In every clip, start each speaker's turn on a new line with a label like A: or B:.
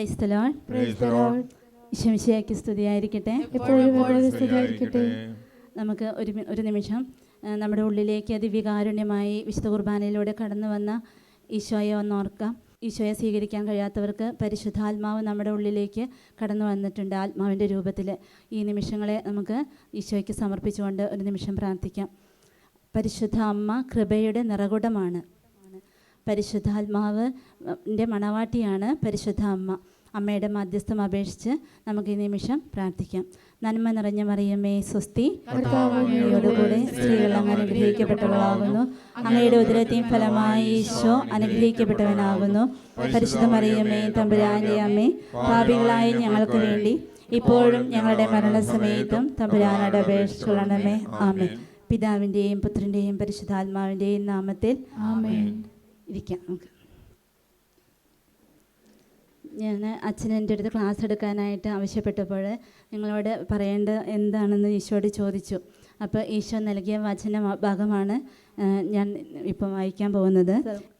A: Praise the Lord.
B: Praise the Lord.
A: ഈശോമിശിഹായ്ക്ക് സ്തുതിയായിരിക്കട്ടെ.
B: എപ്പോഴും സ്തുതി സ്തുതിയായിരിക്കട്ടെ.
A: നമുക്ക് ഒരു ഒരു നിമിഷം നമ്മുടെ ഉള്ളിലേക്ക് അതിവികാരുണ്യമായി വിശുദ്ധ കുർബാനയിലൂടെ കടന്നു വന്ന ഈശോയെ ഒന്നോർക്കാം ഈശോയെ സ്വീകരിക്കാൻ കഴിയാത്തവർക്ക് പരിശുദ്ധാത്മാവ് നമ്മുടെ ഉള്ളിലേക്ക് കടന്നു വന്നിട്ടുണ്ട് ആത്മാവിന്റെ രൂപത്തിൽ ഈ നിമിഷങ്ങളെ നമുക്ക് ഈശോയ്ക്ക് സമർപ്പിച്ചുകൊണ്ട് ഒരു നിമിഷം പ്രാർത്ഥിക്കാം. പരിശുദ്ധ അമ്മ കൃപയുടെ നിറകുടമാണ്. പരിശുദ്ധാത്മാവ് എന്റെ മണവാട്ടിയാണ് പരിശുദ്ധ അമ്മ. അമ്മയുടെ മധ്യസ്ഥം അപേക്ഷിച്ച് നമുക്ക് ഈ നിമിഷം പ്രാർത്ഥിക്കാം. നന്മ നിറഞ്ഞ മറിയമ്മേ സ്വസ്തി.
B: കർത്താവ്
A: അങ്ങയോടുകൂടെ സ്ത്രീകൾ അങ്ങ് അനുഗ്രഹിക്കപ്പെട്ടവളാകുന്നു. അങ്ങയുടെ ഉദരത്തെയും ഫലമായി ഈശോ അനുഗ്രഹിക്കപ്പെട്ടവനാകുന്നു. പരിശുദ്ധ മറിയമ്മേ തമ്പുരാന്റെ അമ്മേ പാപികളായ ഞങ്ങൾക്ക് വേണ്ടി ഇപ്പോഴും ഞങ്ങളുടെ മരണസമയത്തും തമ്പുരാനോട് അപേക്ഷിച്ചുകൊള്ളണമേ ആമേ പിതാവിന്റെയും പുത്രന്റെയും പരിശുദ്ധാത്മാവിന്റെയും നാമത്തിൽ
B: ആമേൻ.
A: ഇരിക്കാം നമുക്ക്. ഞാൻ അച്ഛൻ എന്റെ അടുത്ത് ക്ലാസ് എടുക്കാനായിട്ട് ആവശ്യപ്പെട്ടപ്പോൾ നിങ്ങളോട് പറയേണ്ടത് എന്താണെന്ന് ഈശോയോട് ചോദിച്ചു. അപ്പോൾ ഈശോ നൽകിയ വചന ഭാഗമാണ് ഞാൻ ഇപ്പം വായിക്കാൻ പോകുന്നത്.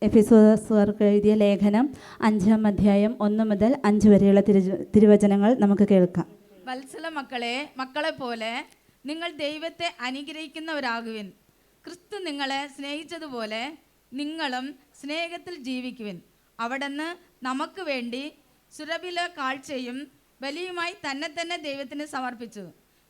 A: എഫിസോസുകാർക്ക് എഴുതിയ ലേഖനം അഞ്ചാം അധ്യായം ഒന്ന് മുതൽ അഞ്ച് വരെയുള്ള തിരു തിരുവചനങ്ങൾ നമുക്ക് കേൾക്കാം.
C: വത്സല മക്കളെ മക്കളെ പോലെ നിങ്ങൾ ദൈവത്തെ അനുഗ്രഹിക്കുന്നവരാകുവിൻ. ക്രിസ്തു നിങ്ങളെ സ്നേഹിച്ചതുപോലെ നിങ്ങളും സ്നേഹത്തിൽ ജീവിക്കുവിൻ. അവിടുന്ന് നമുക്ക് വേണ്ടി സുരഭില കാഴ്ചയും ബലിയുമായി തന്നെ തന്നെ ദൈവത്തിന് സമർപ്പിച്ചു.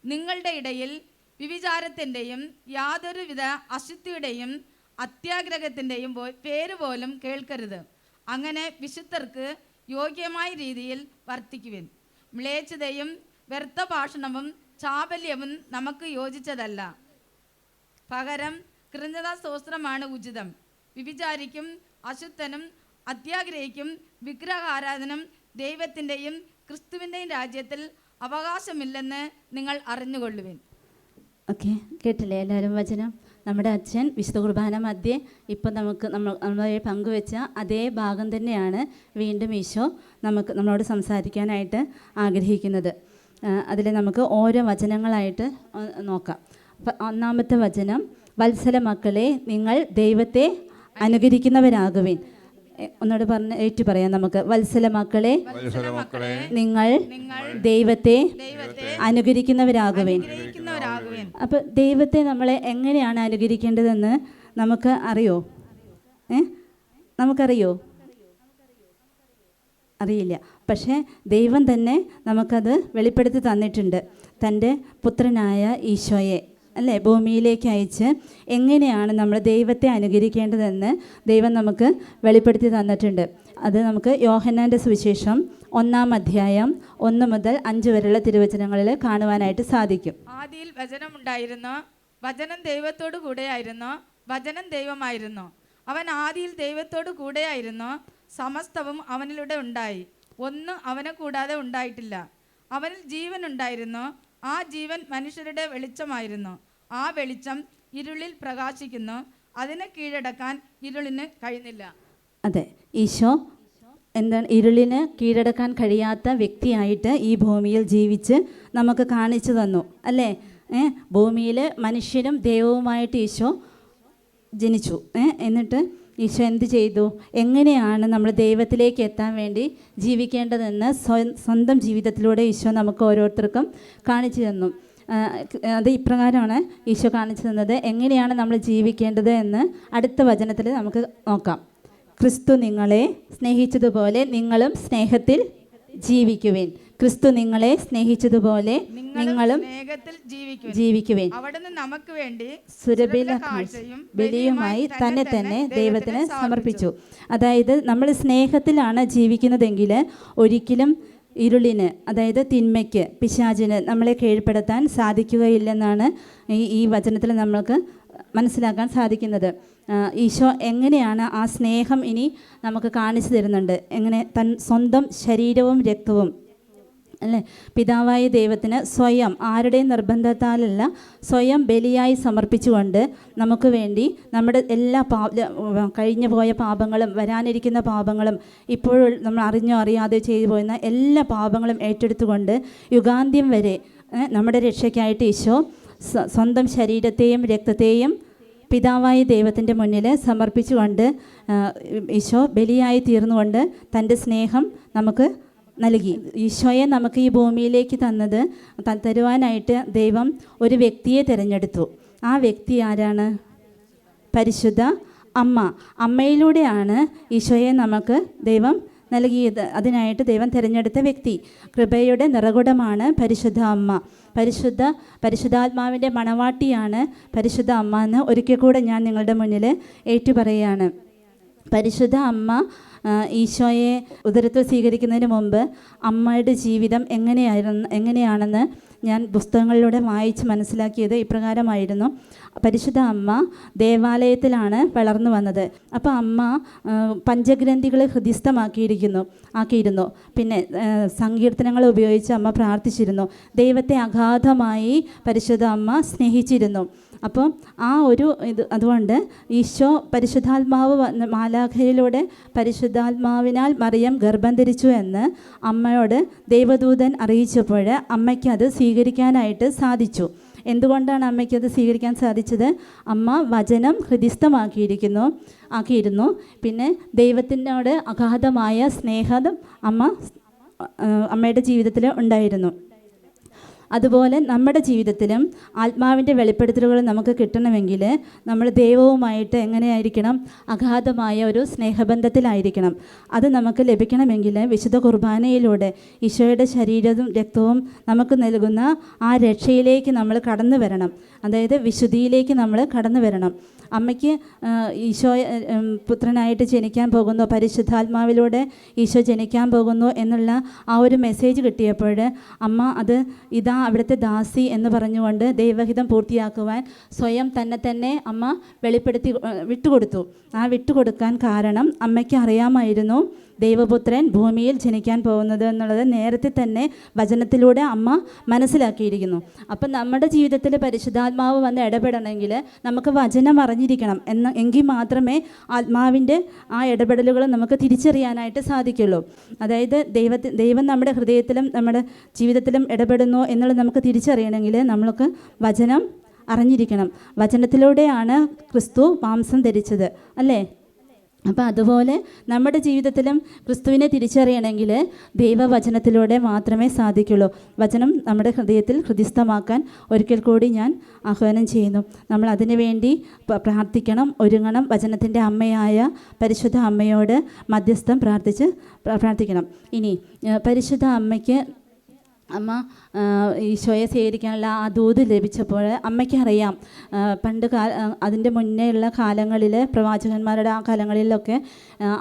C: നിങ്ങളുടെ ഇടയിൽ വിവിചാരത്തിന്റെയും യാതൊരുവിധ അശുദ്ധിയുടെയും അത്യാഗ്രഹത്തിന്റെയും പേര് പോലും കേൾക്കരുത്. അങ്ങനെ വിശുദ്ധർക്ക് യോഗ്യമായ രീതിയിൽ വർത്തിക്കുവിൻ. മ്ലേച്ഛതയും വ്യർത്ഥ ഭാഷണവും ചാബല്യവും നമുക്ക് യോജിച്ചതല്ല. പകരം കൃതജ്ഞതാ സ്തോത്രമാണ് ഉചിതം. വിഭിചാരിക്കും അശുദ്ധനും അത്യാഗ്രഹിക്കും വിഗ്രഹാരാധനം ദൈവത്തിന്റെയും ക്രിസ്തുവിന്റെയും രാജ്യത്തിൽ അവകാശമില്ലെന്ന് നിങ്ങൾ അറിഞ്ഞുകൊള്ളുവിൻ.
A: ഓക്കെ കേട്ടില്ലേ എല്ലാവരും വചനം? നമ്മുടെ അച്ഛൻ വിശുദ്ധ കുർബാന മധ്യേ ഇപ്പം നമുക്ക് നമ്മൾ നമ്മളെ പങ്കുവെച്ച അതേ ഭാഗം തന്നെയാണ് വീണ്ടും ഈശോ നമുക്ക് നമ്മളോട് സംസാരിക്കാനായിട്ട് ആഗ്രഹിക്കുന്നത്. അതിൽ നമുക്ക് ഓരോ വചനങ്ങളായിട്ട് നോക്കാം. ഒന്നാമത്തെ വചനം വത്സല മക്കളെ നിങ്ങൾ ദൈവത്തെ അനുകരിക്കുന്നവരാകുവിൻ. ഒന്നോട് പറഞ്ഞ ഏറ്റു പറയാം നമുക്ക്. വത്സല മക്കളെ നിങ്ങൾ ദൈവത്തെ അനുകരിക്കുന്നവരാകുവിൻ.
C: അപ്പൊ
A: അപ്പോൾ ദൈവത്തെ നമ്മളെ എങ്ങനെയാണ് അനുകരിക്കേണ്ടതെന്ന് നമുക്ക് അറിയോ? ഏ? നമുക്കറിയോ? അറിയില്ല. പക്ഷേ ദൈവം തന്നെ നമുക്കത് വെളിപ്പെടുത്തി തന്നിട്ടുണ്ട്. തന്റെ പുത്രനായ ഈശോയെ. അല്ലേ? ഭൂമിയിലേക്ക് അയച്ച് എങ്ങനെയാണ് നമ്മൾ ദൈവത്തെ അനുകരിക്കേണ്ടതെന്ന് ദൈവം നമുക്ക് വെളിപ്പെടുത്തി തന്നിട്ടുണ്ട്. അത് നമുക്ക് യോഹന്നാന്റെ സുവിശേഷം ഒന്നാം അധ്യായം ഒന്ന് മുതൽ അഞ്ച് വരെയുള്ള തിരുവചനങ്ങളിൽ കാണുവാനായിട്ട് സാധിക്കും.
C: ആദിയിൽ വചനമുണ്ടായിരുന്നു. വചനം ദൈവത്തോടു കൂടെയായിരുന്നു. വചനം ദൈവമായിരുന്നു. അവൻ ആദിയിൽ ദൈവത്തോടു കൂടെയായിരുന്നു. സമസ്തവും അവനിലൂടെ ഉണ്ടായി. ഒന്ന് അവനെ കൂടാതെ ഉണ്ടായിട്ടില്ല. അവനിൽ ജീവൻ ഉണ്ടായിരുന്നു ആ ജീവൻ മനുഷ്യരുടെ വെളിച്ചമായിരുന്നു. ആ വെളിച്ചം ഇരുളിൽ പ്രകാശിക്കുന്നു. അതിനെ കീഴടക്കാൻ ഇരുളിന് കഴിയുന്നില്ല.
A: അതെ ഈശോ എന്താണ്? ഇരുളിന് കീഴടക്കാൻ കഴിയാത്ത വ്യക്തിയായിട്ട് ഈ ഭൂമിയിൽ ജീവിച്ച് നമുക്ക് കാണിച്ചു തന്നു അല്ലേ? ഭൂമിയിൽ മനുഷ്യരും ദൈവവുമായിട്ട് ഈശോ ജനിച്ചു. എന്നിട്ട് ഈശോ എന്ത് ചെയ്തു? എങ്ങനെയാണ് നമ്മൾ ദൈവത്തിലേക്ക് എത്താൻ വേണ്ടി ജീവിക്കേണ്ടതെന്ന് സ്വന്തം ജീവിതത്തിലൂടെ ഈശോ നമുക്ക് ഓരോരുത്തർക്കും കാണിച്ചു തന്നു. അത് ഇപ്രകാരമാണ് ഈശോ കാണിച്ചു തന്നത്. എങ്ങനെയാണ് നമ്മൾ ജീവിക്കേണ്ടത് എന്ന് അടുത്ത വചനത്തിൽ നമുക്ക് നോക്കാം. ക്രിസ്തു നിങ്ങളെ സ്നേഹിച്ചതുപോലെ നിങ്ങളും സ്നേഹത്തിൽ ജീവിക്കുവിൻ. ക്രിസ്തു നിങ്ങളെ സ്നേഹിച്ചതുപോലെ നിങ്ങളും
C: സ്നേഹത്തിൽ ജീവിക്കും
A: ജീവിക്കുവിൻ.
C: അവിടുന്ന് നമുക്ക് വേണ്ടി കാഴ്ചയും
A: ബലിയുമായി തന്നെ തന്നെ ദൈവത്തിന് സമർപ്പിച്ചു. അതായത് നമ്മൾ സ്നേഹത്തിലാണ് ജീവിക്കുന്നതെങ്കിൽ ഒരിക്കലും ഇരുളിന് അതായത് തിന്മയ്ക്ക് പിശാചിന് നമ്മളെ കീഴ്പ്പെടുത്താൻ സാധിക്കുകയില്ലെന്നാണ് ഈ ഈ വചനത്തിൽ നമ്മൾക്ക് മനസ്സിലാക്കാൻ സാധിക്കുന്നത്. ഈശോ എങ്ങനെയാണ് ആ സ്നേഹം ഇനി നമുക്ക് കാണിച്ചു തരുന്നുണ്ട്? എങ്ങനെ തൻ സ്വന്തം ശരീരവും രക്തവും അല്ലേ? പിതാവായ ദൈവത്തിന് സ്വയം ആരുടെയും നിർബന്ധത്താലല്ല സ്വയം ബലിയായി സമർപ്പിച്ചുകൊണ്ട് നമുക്ക് വേണ്ടി നമ്മുടെ എല്ലാ പാ കഴിഞ്ഞു പോയ പാപങ്ങളും വരാനിരിക്കുന്ന പാപങ്ങളും ഇപ്പോഴും നമ്മൾ അറിഞ്ഞോ അറിയാതെ ചെയ്തു പോയിരുന്ന എല്ലാ പാപങ്ങളും ഏറ്റെടുത്തുകൊണ്ട് യുഗാന്ത്യം വരെ നമ്മുടെ രക്ഷയ്ക്കായിട്ട് ഈശോ സ്വന്തം ശരീരത്തെയും രക്തത്തെയും പിതാവായ ദൈവത്തിന്റെ മുന്നിൽ സമർപ്പിച്ചുകൊണ്ട് ഈശോ ബലിയായി തീർന്നുകൊണ്ട് തന്റെ സ്നേഹം നമുക്ക് നൽകി. ഈശോയെ നമുക്ക് ഈ ഭൂമിയിലേക്ക് തന്നത് തരുവാനായിട്ട് ദൈവം ഒരു വ്യക്തിയെ തിരഞ്ഞെടുത്തു. ആ വ്യക്തി ആരാണ്? പരിശുദ്ധ അമ്മ. അമ്മയിലൂടെയാണ് ഈശോയെ നമുക്ക് ദൈവം നൽകിയത്. അതിനായിട്ട് ദൈവം തിരഞ്ഞെടുത്ത വ്യക്തി. കൃപയുടെ നിറകുടമാണ് പരിശുദ്ധ അമ്മ. പരിശുദ്ധ പരിശുദ്ധാത്മാവിന്റെ മണവാട്ടിയാണ് പരിശുദ്ധ അമ്മ എന്ന് ഒരിക്കൽ കൂടെ ഞാൻ നിങ്ങളുടെ മുന്നിൽ ഏറ്റുപറയുകയാണ്. പരിശുദ്ധ അമ്മ ഈശോയെ ഉദരത്തിൽ സ്വീകരിക്കുന്നതിന് മുമ്പ് അമ്മയുടെ ജീവിതം എങ്ങനെയായിരുന്നു എങ്ങനെയാണെന്ന് ഞാൻ പുസ്തകങ്ങളിലൂടെ വായിച്ച് മനസ്സിലാക്കിയത് ഇപ്രകാരമായിരുന്നു. പരിശുദ്ധ അമ്മ ദേവാലയത്തിലാണ് വളർന്നു വന്നത്. അപ്പോൾ അമ്മ പഞ്ചഗ്രന്ഥികളെ ഹൃദിസ്ഥമാക്കിയിരിക്കുന്നു ആക്കിയിരുന്നു. പിന്നെ സങ്കീർത്തനങ്ങൾ ഉപയോഗിച്ച് അമ്മ പ്രാർത്ഥിച്ചിരുന്നു. ദൈവത്തെ അഗാധമായി പരിശുദ്ധ അമ്മ സ്നേഹിച്ചിരുന്നു. അപ്പോൾ ആ ഒരു ഇത് അതുകൊണ്ട് ഈശോ പരിശുദ്ധാത്മാവ് വന്ന് മാലാഖയിലൂടെ പരിശുദ്ധാത്മാവിനാൽ മറിയം ഗർഭം ധരിച്ചു എന്ന് അമ്മയോട് ദൈവദൂതൻ അറിയിച്ചപ്പോൾ അമ്മയ്ക്ക് അത് സ്വീകരിക്കാനായിട്ട് സാധിച്ചു. എന്തുകൊണ്ടാണ് അമ്മയ്ക്ക് അത് സ്വീകരിക്കാൻ സാധിച്ചത്? അമ്മ വചനം ഹൃദിസ്ഥമാക്കിയിരിക്കുന്നു ആക്കിയിരുന്നു. പിന്നെ ദൈവത്തിനോട് അഗാധമായ സ്നേഹം അമ്മ അമ്മയുടെ ജീവിതത്തിൽ ഉണ്ടായിരുന്നു. അതുപോലെ നമ്മുടെ ജീവിതത്തിലും ആത്മാവിന്റെ വെളിപ്പെടുത്തലുകൾ നമുക്ക് കിട്ടണമെങ്കിൽ നമ്മൾ ദൈവവുമായിട്ട് എങ്ങനെയായിരിക്കണം? അഗാധമായ ഒരു സ്നേഹബന്ധത്തിലായിരിക്കണം. അത് നമുക്ക് ലഭിക്കണമെങ്കിൽ വിശുദ്ധ കുർബാനയിലൂടെ ഈശോയുടെ ശരീരവും രക്തവും നമുക്ക് നൽകുന്ന ആ രക്ഷയിലേക്ക് നമ്മൾ കടന്നു വരണം. അതായത് വിശുദ്ധിയിലേക്ക് നമ്മൾ കടന്നു വരണം. അമ്മയ്ക്ക് ഈശോ പുത്രനായിട്ട് ജനിക്കാൻ പോകുന്നു പരിശുദ്ധാത്മാവിലൂടെ ഈശോ ജനിക്കാൻ പോകുന്നു എന്നുള്ള ആ ഒരു മെസ്സേജ് കിട്ടിയപ്പോൾ അമ്മ അത് ഇതാ അവിടുത്തെ ദാസി എന്ന് പറഞ്ഞുകൊണ്ട് ദൈവഹിതം പൂർത്തിയാക്കുവാൻ സ്വയം തന്നെ തന്നെ അമ്മ വെളിപ്പെടുത്തി വിട്ടുകൊടുത്തു. ആ വിട്ടുകൊടുക്കാൻ കാരണം അമ്മയ്ക്ക് അറിയാമായിരുന്നു. ദൈവപുത്രൻ ഭൂമിയിൽ ജനിക്കാൻ പോകുന്നത് എന്നുള്ളത് നേരത്തെ തന്നെ വചനത്തിലൂടെ അമ്മ മനസ്സിലാക്കിയിരിക്കുന്നു. അപ്പം നമ്മുടെ ജീവിതത്തിൽ പരിശുദ്ധാത്മാവ് വന്ന് ഇടപെടണമെങ്കിൽ നമുക്ക് വചനം അറിഞ്ഞിരിക്കണം എന്ന എങ്കിൽ മാത്രമേ ആത്മാവിന്റെ ആ ഇടപെടലുകൾ നമുക്ക് തിരിച്ചറിയാനായിട്ട് സാധിക്കുള്ളൂ. അതായത് ദൈവത്തി ദൈവം നമ്മുടെ ഹൃദയത്തിലും നമ്മുടെ ജീവിതത്തിലും ഇടപെടുന്നു എന്നുള്ളത് നമുക്ക് തിരിച്ചറിയണമെങ്കിൽ നമ്മൾക്ക് വചനം അറിഞ്ഞിരിക്കണം. വചനത്തിലൂടെയാണ് ക്രിസ്തു മാംസം ധരിച്ചത്. അല്ലേ? അപ്പോൾ അതുപോലെ നമ്മുടെ ജീവിതത്തിലും ക്രിസ്തുവിനെ തിരിച്ചറിയണമെങ്കിൽ ദൈവവചനത്തിലൂടെ മാത്രമേ സാധിക്കുള്ളൂ. വചനം നമ്മുടെ ഹൃദയത്തിൽ ഹൃദിസ്ഥമാക്കാൻ ഒരിക്കൽ കൂടി ഞാൻ ആഹ്വാനം ചെയ്യുന്നു. നമ്മൾ അതിനു വേണ്ടി പ- പ്രാർത്ഥിക്കണം ഒരുങ്ങണം. വചനത്തിന്റെ അമ്മയായ പരിശുദ്ധ അമ്മയോട് മധ്യസ്ഥം പ്രാർത്ഥിച്ച് പ്രാർത്ഥിക്കണം. ഇനി പരിശുദ്ധ അമ്മയ്ക്ക് അമ്മ ഈശോയെ സ്വീകരിക്കാനുള്ള ആ ദൂത് ലഭിച്ചപ്പോൾ അമ്മയ്ക്കറിയാം പണ്ട് കാ അതിന്റെ മുന്നേ ഉള്ള കാലങ്ങളിൽ പ്രവാചകന്മാരുടെ ആ കാലങ്ങളിലൊക്കെ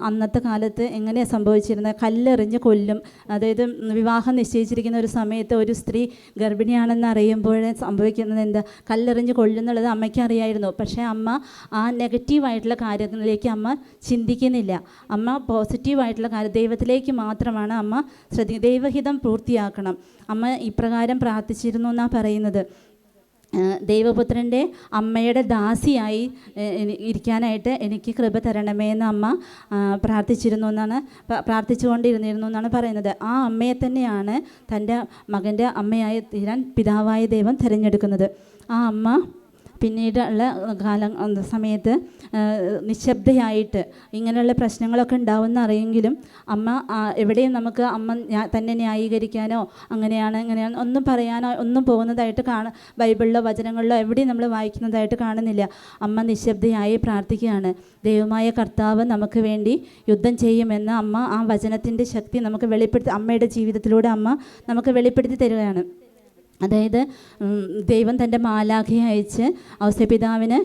A: അന്നത്തെ കാലത്ത് എങ്ങനെയാണ് സംഭവിച്ചിരുന്നത്? കല്ലെറിഞ്ഞ് കൊല്ലും. അതായത് വിവാഹം നിശ്ചയിച്ചിരിക്കുന്ന ഒരു സമയത്ത് ഒരു സ്ത്രീ ഗർഭിണിയാണെന്ന് അറിയുമ്പോൾ സംഭവിക്കുന്നത് എന്താ? കല്ലെറിഞ്ഞ് കൊല്ലുന്നുള്ളത് അമ്മയ്ക്ക് അറിയായിരുന്നു. പക്ഷേ അമ്മ ആ നെഗറ്റീവായിട്ടുള്ള കാര്യങ്ങളിലേക്ക് അമ്മ ചിന്തിക്കുന്നില്ല. അമ്മ പോസിറ്റീവായിട്ടുള്ള കാര്യം ദൈവത്തിലേക്ക് മാത്രമാണ് അമ്മ ശ്രദ്ധി ദൈവഹിതം പൂർത്തിയാക്കണം. അമ്മ ഇപ്രകാരം പ്രാർത്ഥിച്ചിരുന്നു എന്നാണ് പറയുന്നത്. ദൈവപുത്രന്റെ അമ്മയുടെ ദാസിയായി ഇരിക്കാനായിട്ട് എനിക്ക് കൃപ തരണമേ എന്ന് അമ്മ പ്രാർത്ഥിച്ചിരുന്നു എന്നാണ് പ്രാർത്ഥിച്ചുകൊണ്ടിരുന്നിരുന്നു എന്നാണ് പറയുന്നത്. ആ അമ്മയെ തന്നെയാണ് തന്റെ മകന്റെ അമ്മയായി തീരാൻ പിതാവായ ദൈവം തിരഞ്ഞെടുക്കുന്നത്. ആ അമ്മ പിന്നീട് ഉള്ള കാലം സമയത്ത് നിശബ്ദയായിട്ട് ഇങ്ങനെയുള്ള പ്രശ്നങ്ങളൊക്കെ ഉണ്ടാവുമെന്ന് അറിയെങ്കിലും അമ്മ എവിടെയും നമുക്ക് അമ്മ തന്നെ ന്യായീകരിക്കാനോ അങ്ങനെയാണ് ഇങ്ങനെയാണ് ഒന്നും പറയാനോ ഒന്നും പോകുന്നതായിട്ട് കാണ ബൈബിളിലോ വചനങ്ങളിലോ എവിടെയും നമ്മൾ വായിക്കുന്നതായിട്ട് കാണുന്നില്ല. അമ്മ നിശബ്ദയായി പ്രാർത്ഥിക്കുകയാണ്. ദൈവമായ കർത്താവ് നമുക്ക് വേണ്ടി യുദ്ധം ചെയ്യുമെന്ന് അമ്മ ആ വചനത്തിന്റെ ശക്തി നമുക്ക് വെളിപ്പെടുത്തി അമ്മയുടെ ജീവിതത്തിലൂടെ അമ്മ നമുക്ക് വെളിപ്പെടുത്തി തരികയാണ്. അതായത് ദൈവം തന്റെ മാലാഖയെ അയച്ച് ഔസപിതാവിന്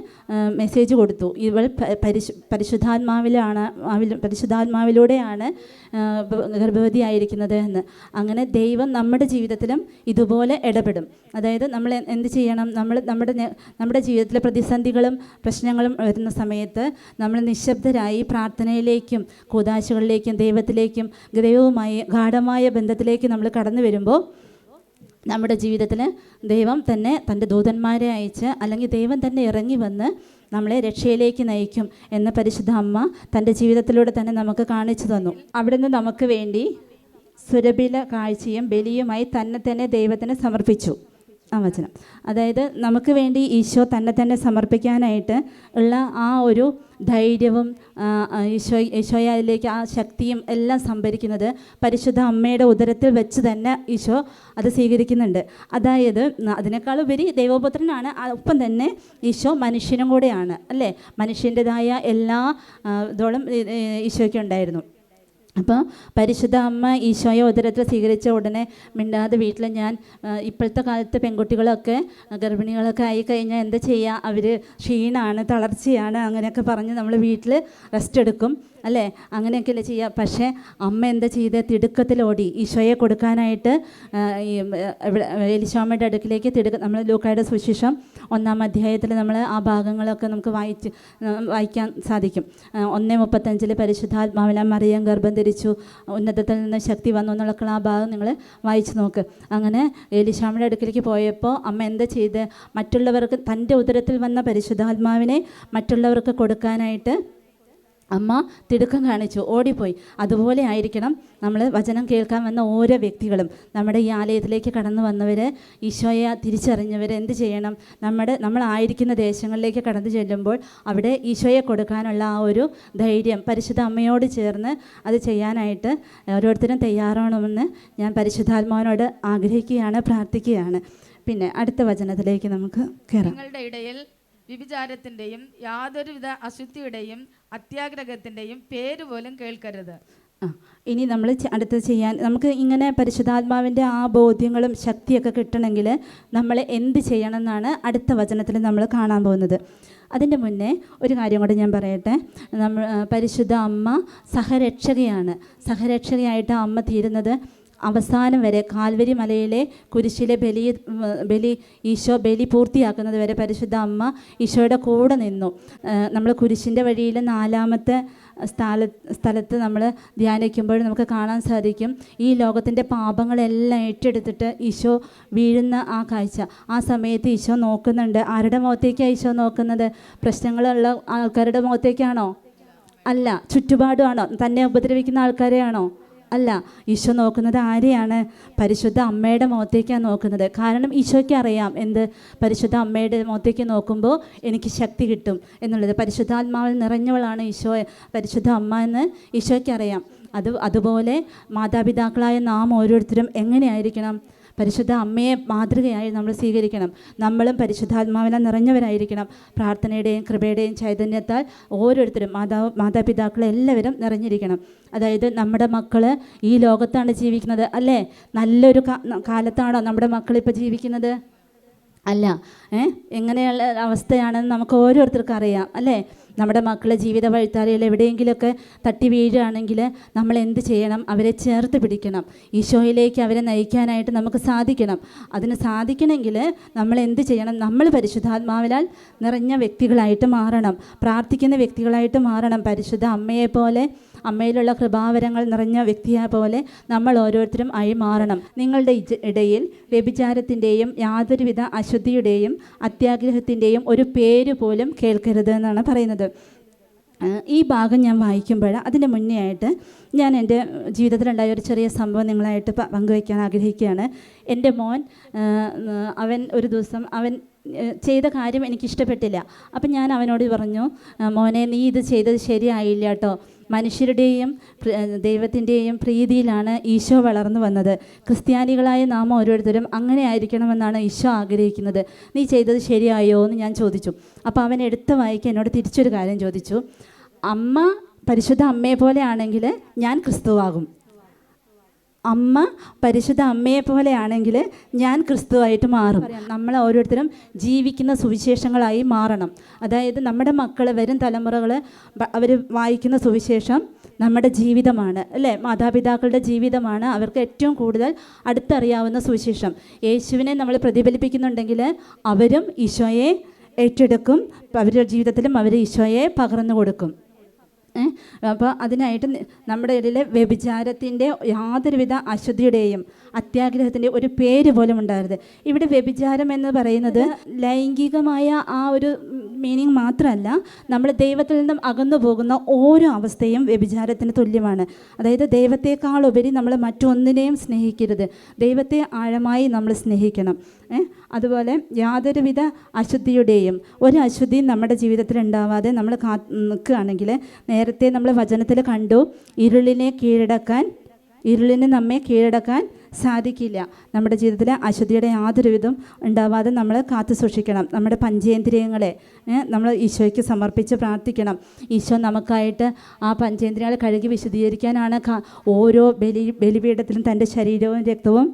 A: മെസ്സേജ് കൊടുത്തു. ഇവൾ പരിശു പരിശുദ്ധാത്മാവിലാണ് പരിശുദ്ധാത്മാവിലൂടെയാണ് ഗർഭവതിയായിരിക്കുന്നത് എന്ന്. അങ്ങനെ ദൈവം നമ്മുടെ ജീവിതത്തിലും ഇതുപോലെ ഇടപെടും. അതായത് നമ്മൾ എന്ത് ചെയ്യണം? നമ്മൾ നമ്മുടെ നമ്മുടെ ജീവിതത്തിലെ പ്രതിസന്ധികളും പ്രശ്നങ്ങളും വരുന്ന സമയത്ത് നമ്മൾ നിശബ്ദരായി പ്രാർത്ഥനയിലേക്കും കൂതാശകളിലേക്കും ദൈവത്തിലേക്കും ദൈവവുമായി ഗാഠമായ ബന്ധത്തിലേക്ക് നമ്മൾ കടന്നു വരുമ്പോൾ നമ്മുടെ ജീവിതത്തിൽ ദൈവം തന്നെ തന്റെ ദൂതന്മാരെ അയച്ച് അല്ലെങ്കിൽ ദൈവം തന്നെ ഇറങ്ങി വന്ന് നമ്മളെ രക്ഷയിലേക്ക് നയിക്കും എന്ന പരിശുദ്ധ അമ്മ തന്റെ ജീവിതത്തിലൂടെ തന്നെ നമുക്ക് കാണിച്ചു തന്നു. അവിടുന്ന് നമുക്ക് വേണ്ടി സുരഭില കാഴ്ചയും ബലിയുമായി തന്നെ തന്നെ ദൈവത്തിന് സമർപ്പിച്ചു. ആ വചനം. അതായത് നമുക്ക് വേണ്ടി ഈശോ തന്നെ തന്നെ സമർപ്പിക്കാനായിട്ട് ഉള്ള ആ ഒരു ധൈര്യവും ഈശോ ഈശോയെ അതിലേക്ക് ആ ശക്തിയും എല്ലാം സംഭരിക്കുന്നത് പരിശുദ്ധ അമ്മയുടെ ഉദരത്തിൽ വെച്ച് തന്നെ ഈശോ അത് സ്വീകരിക്കുന്നുണ്ട്. അതായത് അതിനേക്കാളുപരി ദൈവപുത്രനാണ് ഒപ്പം തന്നെ ഈശോ മനുഷ്യനും കൂടെയാണ് അല്ലേ? മനുഷ്യന്റെതായ എല്ലാ ഇതോളം ഈശോയ്ക്ക് ഉണ്ടായിരുന്നു. അപ്പോൾ പരിശുദ്ധ അമ്മ ഈശോയെ ഉദരത്തിൽ സ്വീകരിച്ച ഉടനെ മിണ്ടാതെ വീട്ടിൽ ഞാൻ ഇപ്പോഴത്തെ കാലത്ത് പെൺകുട്ടികളൊക്കെ ഗർഭിണികളൊക്കെ ആയി കഴിഞ്ഞാൽ എന്താ ചെയ്യുക അവർ ക്ഷീണമാണ് തളർച്ചയാണ് അങ്ങനെയൊക്കെ പറഞ്ഞ് നമ്മൾ വീട്ടിൽ റെസ്റ്റ് എടുക്കും. അല്ലേ? അങ്ങനെയൊക്കെയല്ലേ ചെയ്യുക. പക്ഷേ അമ്മ എന്താ ചെയ്ത്? തിടുക്കത്തിലോടി ഈശോയെ കൊടുക്കാനായിട്ട് ഈ എലിശാമ്മയുടെ അടുക്കിലേക്ക് തിടുക്ക നമ്മൾ ലൂക്കായുടെ സുശേഷം ഒന്നാം അധ്യായത്തിൽ നമ്മൾ ആ ഭാഗങ്ങളൊക്കെ നമുക്ക് വായിച്ച് വായിക്കാൻ സാധിക്കും. ഒന്നേ മുപ്പത്തഞ്ചിൽ പരിശുദ്ധാത്മാവില മറിയം ഗർഭം ധരിച്ചു ഉന്നതത്തിൽ നിന്ന് ശക്തി വന്നു എന്നുള്ള ആ ഭാഗം നിങ്ങൾ വായിച്ചു നോക്ക്. അങ്ങനെ എലിശാമയുടെ അടുക്കിലേക്ക് പോയപ്പോൾ അമ്മ എന്താ ചെയ്ത്? മറ്റുള്ളവർക്ക് തന്റെ ഉദരത്തിൽ വന്ന പരിശുദ്ധാത്മാവിനെ മറ്റുള്ളവർക്ക് കൊടുക്കാനായിട്ട് അമ്മ തിടുക്കം കാണിച്ചു ഓടിപ്പോയി. അതുപോലെ ആയിരിക്കണം നമ്മൾ വചനം കേൾക്കാൻ വന്ന ഓരോ വ്യക്തികളും. നമ്മുടെ ഈ ആലയത്തിലേക്ക് കടന്നു വന്നവർ ഈശോയെ തിരിച്ചറിഞ്ഞവർ എന്ത് ചെയ്യണം? നമ്മുടെ നമ്മളായിരിക്കുന്ന ദേശങ്ങളിലേക്ക് കടന്നു ചെല്ലുമ്പോൾ അവിടെ ഈശോയെ കൊടുക്കാനുള്ള ആ ഒരു ധൈര്യം പരിശുദ്ധ അമ്മയോട് ചേർന്ന് അത് ചെയ്യാനായിട്ട് ഓരോരുത്തരും തയ്യാറാവണമെന്ന് ഞാൻ പരിശുദ്ധാത്മാവിനോട് ആഗ്രഹിക്കുകയാണ് പ്രാർത്ഥിക്കുകയാണ്. പിന്നെ അടുത്ത വചനത്തിലേക്ക് നമുക്ക് കയറാം
C: നിങ്ങളുടെ ഇടയിൽ വ്യഭിചാരത്തിന്റെയും യാതൊരുവിധ അശുദ്ധിയുടെയും അത്യാഗ്രഹത്തിന്റെയും പേര് പോലും കേൾക്കരുത്.
A: ഇനി നമ്മൾ അടുത്ത് ചെയ്യാൻ നമുക്ക് ഇങ്ങനെ പരിശുദ്ധാത്മാവിന്റെ ആ ബോധ്യങ്ങളും ശക്തിയൊക്കെ കിട്ടണമെങ്കിൽ നമ്മൾ എന്ത് ചെയ്യണം എന്നാണ് അടുത്ത വചനത്തിൽ നമ്മൾ കാണാൻ പോകുന്നത്. അതിന്റെ മുന്നേ ഒരു കാര്യം കൂടെ ഞാൻ പറയട്ടെ. നമ്മൾ പരിശുദ്ധ അമ്മ സഹരക്ഷകയാണ്. സഹരക്ഷകയായിട്ട് അമ്മ തീരുന്നത് അവസാനം വരെ കാൽവരി മലയിലെ കുരിശിലെ ബലി ബലി ഈശോ ബലി പൂർത്തിയാക്കുന്നത് വരെ പരിശുദ്ധ അമ്മ ഈശോയുടെ കൂടെ നിന്നു. നമ്മൾ കുരിശിന്റെ വഴിയിൽ നാലാമത്തെ സ്ഥല സ്ഥലത്ത് നമ്മൾ ധ്യാനിക്കുമ്പോൾ നമുക്ക് കാണാൻ സാധിക്കും. ഈ ലോകത്തിന്റെ പാപങ്ങളെല്ലാം ഏറ്റെടുത്തിട്ട് ഈശോ വീഴുന്ന ആ കാഴ്ച. ആ സമയത്ത് ഈശോ നോക്കുന്നുണ്ട്. ആരുടെ മുഖത്തേക്കാണ് ഈശോ നോക്കുന്നത്? പ്രശ്നങ്ങളുള്ള ആൾക്കാരുടെ മുഖത്തേക്കാണോ? അല്ല ചുറ്റുപാടുമാണോ? തന്നെ ഉപദ്രവിക്കുന്ന ആൾക്കാരെയാണോ? അല്ല ഈശോ നോക്കുന്നത് ആരെയാണ്? പരിശുദ്ധ അമ്മയുടെ മുഖത്തേക്കാണ് നോക്കുന്നത്. കാരണം ഈശോയ്ക്ക് അറിയാം എന്ത്? പരിശുദ്ധ അമ്മയുടെ മുഖത്തേക്ക് നോക്കുമ്പോൾ എനിക്ക് ശക്തി കിട്ടും എന്നുള്ളത്. പരിശുദ്ധാത്മാവിൽ നിറഞ്ഞവളാണ് ഈശോ. പരിശുദ്ധ അമ്മ എന്ന് ഈശോയ്ക്ക് അറിയാം. അത് അതുപോലെ മാതാപിതാക്കളായ നാം ഓരോരുത്തരും എങ്ങനെയായിരിക്കണം? പരിശുദ്ധ അമ്മയെ മാതൃകയായി നമ്മൾ സ്വീകരിക്കണം. നമ്മളും പരിശുദ്ധാത്മാവിനെ നിറഞ്ഞവരായിരിക്കണം. പ്രാർത്ഥനയുടെയും കൃപയുടെയും ചൈതന്യത്താൽ ഓരോരുത്തരും മാതാവ് മാതാപിതാക്കൾ എല്ലാവരും നിറഞ്ഞിരിക്കണം. അതായത് നമ്മുടെ മക്കൾ ഈ ലോകത്താണ് ജീവിക്കുന്നത് അല്ലേ? നല്ലൊരു കാലത്താണോ നമ്മുടെ മക്കളിപ്പോൾ ജീവിക്കുന്നത്? അല്ല. ഏ? എങ്ങനെയുള്ള അവസ്ഥയാണെന്ന് നമുക്ക് ഓരോരുത്തർക്കും അറിയാം അല്ലേ? നമ്മുടെ മക്കളെ ജീവിത വഴിത്താരയിൽ എവിടെയെങ്കിലുമൊക്കെ തട്ടി വീഴുകയാണെങ്കിൽ നമ്മൾ എന്ത് ചെയ്യണം? അവരെ ചേർത്ത് പിടിക്കണം. ഈശോയിലേക്ക് അവരെ നയിക്കാനായിട്ട് നമുക്ക് സാധിക്കണം. അതിന് സാധിക്കണമെങ്കിൽ നമ്മൾ എന്ത് ചെയ്യണം? നമ്മൾ പരിശുദ്ധാത്മാവിനാൽ നിറഞ്ഞ വ്യക്തികളായിട്ട് മാറണം. പ്രാർത്ഥിക്കുന്ന വ്യക്തികളായിട്ട് മാറണം. പരിശുദ്ധ അമ്മയെ പോലെ അമ്മയിലുള്ള കൃപാവരങ്ങൾ നിറഞ്ഞ വ്യക്തിയെ പോലെ നമ്മൾ ഓരോരുത്തരും ആയി മാറണം. നിങ്ങളുടെ ഇടയിൽ വ്യഭിചാരത്തിന്റെയും യാതൊരുവിധ അശുദ്ധിയുടെയും അത്യാഗ്രഹത്തിന്റെയും ഒരു പേര് പോലും കേൾക്കരുത് എന്നാണ് പറയുന്നത്. ഈ ഭാഗം ഞാൻ വായിക്കുമ്പോൾ അതിന്റെ മുന്നേ ആയിട്ട് ഞാൻ എന്റെ ജീവിതത്തിലുണ്ടായ ഒരു ചെറിയ സംഭവം നിങ്ങളായിട്ട് പങ്കുവയ്ക്കാൻ ആഗ്രഹിക്കുകയാണ്. എന്റെ മോൻ അവൻ ഒരു ദിവസം അവൻ ചെയ്ത കാര്യം എനിക്കിഷ്ടപ്പെട്ടില്ല. അപ്പം ഞാൻ അവനോട് പറഞ്ഞു "ആ, മോനെ നീ ഇത് ചെയ്തത് ശരിയായില്ല കേട്ടോ മനുഷ്യരുടെയും ദൈവത്തിന്റെയും പ്രീതിയിലാണ് ഈശോ വളർന്നു വന്നത്. ക്രിസ്ത്യാനികളായ നാം ഓരോരുത്തരും അങ്ങനെ ആയിരിക്കണമെന്നാണ് ഈശോ ആഗ്രഹിക്കുന്നത്. നീ ചെയ്തത് ശരിയായോ എന്ന് ഞാൻ ചോദിച്ചു. അപ്പോൾ അവൻ എടുത്ത വായിക്ക് എന്നോട് തിരിച്ചൊരു കാര്യം ചോദിച്ചു. അമ്മ പരിശുദ്ധ അമ്മയെ പോലെ ആണെങ്കിൽ ഞാൻ ക്രിസ്തുവാകും. അമ്മ പരിശുദ്ധ അമ്മയെ പോലെയാണെങ്കിൽ ഞാൻ ക്രിസ്തുവായിട്ട് മാറും. നമ്മൾ ഓരോരുത്തരും ജീവിക്കുന്ന സുവിശേഷങ്ങളായി മാറണം. അതായത് നമ്മുടെ മക്കൾ വരും തലമുറകൾ അവർ വായിക്കുന്ന സുവിശേഷം നമ്മുടെ ജീവിതമാണ് അല്ലേ? മാതാപിതാക്കളുടെ ജീവിതമാണ് അവർക്ക് ഏറ്റവും കൂടുതൽ അടുത്തറിയാവുന്ന സുവിശേഷം. യേശുവിനെ നമ്മൾ പ്രതിഫലിപ്പിക്കുന്നുണ്ടെങ്കിൽ അവരും ഈശോയെ ഏറ്റെടുക്കും. അവരുടെ ജീവിതത്തിലും അവർ ഈശോയെ പകർന്നു കൊടുക്കും അപ്പോൾ അതിനായിട്ട് നമ്മുടെ ഇടയിലെ വ്യഭിചാരത്തിന്റെ യാതൊരുവിധ അശുദ്ധിയുടെയും അത്യാഗ്രഹത്തിന്റെ ഒരു പേര് പോലും ഉണ്ടാകരുത് ഇവിടെ വ്യഭിചാരം എന്ന് പറയുന്നത് ലൈംഗികമായ ആ ഒരു മീനിങ് മാത്രമല്ല നമ്മൾ ദൈവത്തിൽ നിന്നും അകന്നു പോകുന്ന ഓരോ അവസ്ഥയും വ്യഭിചാരത്തിന് തുല്യമാണ്. അതായത് ദൈവത്തെക്കാളുപരി നമ്മൾ മറ്റൊന്നിനെയും സ്നേഹിക്കരുത്. ദൈവത്തെ ആഴമായി നമ്മൾ സ്നേഹിക്കണം? അതുപോലെ യാതൊരുവിധ അശുദ്ധിയുടെയും ഒരു അശുദ്ധിയും നമ്മുടെ ജീവിതത്തിൽ ഉണ്ടാവാതെ നമ്മൾ കാ നിൽക്കുകയാണെങ്കിൽ നേരത്തെ നമ്മൾ വചനത്തിൽ കണ്ടു ഇരുളിനെ കീഴടക്കാൻ ഇരുളിനെ നമ്മെ കീഴടക്കാൻ സാധിക്കില്ല. നമ്മുടെ ജീവിതത്തിലെ അശുദ്ധിയുടെ യാതൊരു വിധം ഉണ്ടാവാതെ നമ്മൾ കാത്തു സൂക്ഷിക്കണം. നമ്മുടെ പഞ്ചേന്ദ്രിയങ്ങളെ നമ്മൾ ഈശോയ്ക്ക് സമർപ്പിച്ച് പ്രാർത്ഥിക്കണം. ഈശോ നമുക്കായിട്ട് ആ പഞ്ചേന്ദ്രിയങ്ങളെ കഴുകി വിശദീകരിക്കാനാണ് ഓരോ ബലി ബലിപീഠത്തിലും തന്റെ ശരീരവും രക്തവും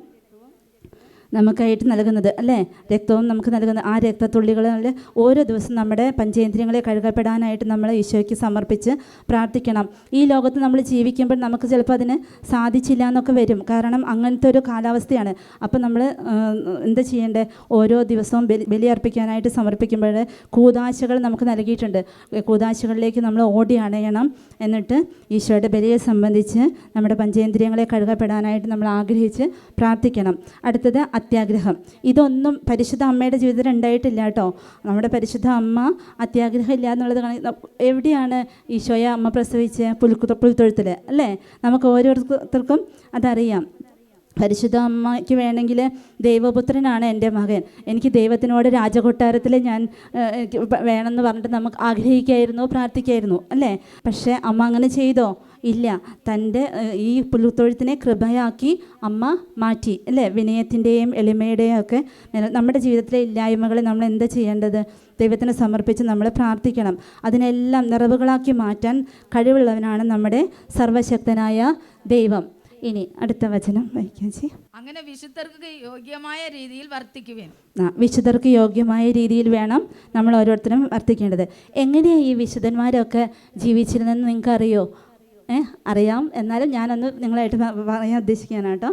A: നമുക്കായിട്ട് നൽകുന്നത് അല്ലേ? രക്തവും നമുക്ക് നൽകുന്ന ആ രക്തത്തുള്ളികളിൽ ഓരോ ദിവസം നമ്മുടെ പഞ്ചേന്ദ്രിയങ്ങളെ കഴുകപ്പെടാനായിട്ട് നമ്മൾ ഈശോയ്ക്ക് സമർപ്പിച്ച് പ്രാർത്ഥിക്കണം. ഈ ലോകത്ത് നമ്മൾ ജീവിക്കുമ്പോൾ നമുക്ക് ചിലപ്പോൾ അതിന് സാധിച്ചില്ല എന്നൊക്കെ വരും. കാരണം അങ്ങനത്തെ ഒരു കാലാവസ്ഥയാണ്. അപ്പോൾ നമ്മൾ എന്താ ചെയ്യേണ്ടത് ഓരോ ദിവസവും ബലി ബലിയർപ്പിക്കാനായിട്ട് സമർപ്പിക്കുമ്പോൾ കൂതാശകൾ നമുക്ക് നൽകിയിട്ടുണ്ട്. കൂതാശകളിലേക്ക് നമ്മൾ ഓടി അണയണം എന്നിട്ട് ഈശോയുടെ ബലിയെ സംബന്ധിച്ച് നമ്മുടെ പഞ്ചേന്ദ്രിയങ്ങളെ കഴുകപ്പെടാനായിട്ട് നമ്മൾ ആഗ്രഹിച്ച് പ്രാർത്ഥിക്കണം. അടുത്തത് അത്യാഗ്രഹം. ഇതൊന്നും പരിശുദ്ധ അമ്മയുടെ ജീവിതത്തിൽ ഉണ്ടായിട്ടില്ല കേട്ടോ. നമ്മുടെ പരിശുദ്ധ അമ്മ അത്യാഗ്രഹം ഇല്ല എന്നുള്ളത് എവിടെയാണ് ഈശോയ അമ്മ പ്രസവിച്ച്? പുൽക്കു പുൽത്തൊഴുത്തിൽ അല്ലേ? നമുക്ക് ഓരോരുത്തർക്കും അതറിയാം. പരിശുദ്ധ അമ്മയ്ക്ക് വേണമെങ്കിൽ ദൈവപുത്രനാണ് എന്റെ മകൻ. എനിക്ക് ദൈവത്തിനോട് രാജകൊട്ടാരത്തിൽ ഞാൻ വേണമെന്ന് പറഞ്ഞിട്ട് നമുക്ക് ആഗ്രഹിക്കായിരുന്നു പ്രാർത്ഥിക്കായിരുന്നു അല്ലേ? പക്ഷേ അമ്മ അങ്ങനെ ചെയ്തോ? ഇല്ല. തന്റെ ഈ പുലുത്തൊഴുത്തിനെ കൃപയാക്കി അമ്മ മാറ്റി. അല്ലേ? വിനയത്തിന്റെയും എളിമയുടെയും ഒക്കെ നമ്മുടെ ജീവിതത്തിലെ ഇല്ലായ്മകളെ നമ്മൾ എന്താ ചെയ്യേണ്ടത്? ദൈവത്തിന് സമർപ്പിച്ച് നമ്മൾ പ്രാർത്ഥിക്കണം. അതിനെല്ലാം നിറവുകളാക്കി മാറ്റാൻ കഴിവുള്ളവനാണ് നമ്മുടെ സർവശക്തനായ ദൈവം. ഇനി അടുത്ത വചനം വായിക്കാം ചേ
C: അങ്ങനെ വിശുദ്ധർക്ക് യോഗ്യമായ രീതിയിൽ വർത്തിക്കുവേൻ.
A: ആ, വിശുദ്ധർക്ക് യോഗ്യമായ രീതിയിൽ വേണം നമ്മൾ ഓരോരുത്തരും വർത്തിക്കേണ്ടത്. എങ്ങനെയാണ് ഈ വിശുദ്ധന്മാരൊക്കെ ജീവിച്ചിരുന്നതെന്ന് നിങ്ങൾക്ക് അറിയോ. എന്നാലും ഞാനൊന്ന് നിങ്ങളായിട്ട് പറയാൻ ഉദ്ദേശിക്കുകയാണ് കേട്ടോ.